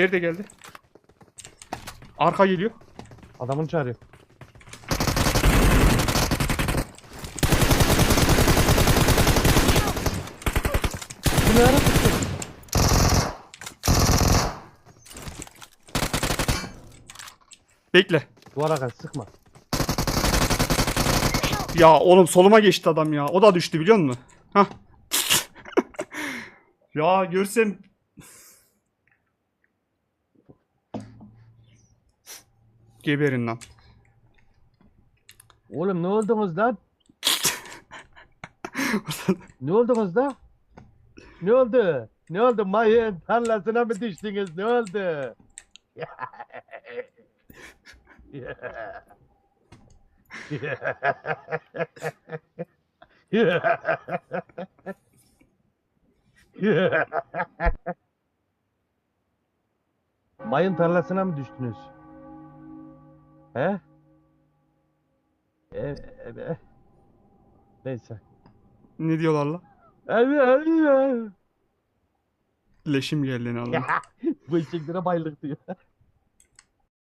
Nerede geldi? Arka geliyor. Adamını çağırıyor. Bu ne ara tuttu? Bekle. Duvara kaç sıkma. Ya oğlum soluma geçti adam ya. O da düştü biliyor musun? Hah. ya görsem Geberin lan. Oğlum ne oldunuz lan? ne oldunuz da? Ne oldu? Ne oldu? Mayın tarlasına mı düştünüz? Ne oldu? Mayın tarlasına mı düştünüz? He? Evet, evet. Neyse. ne diyorlar lan? Evet, evet. Leşim geldi ne Allah. Bu eşeklere bayılık diyor.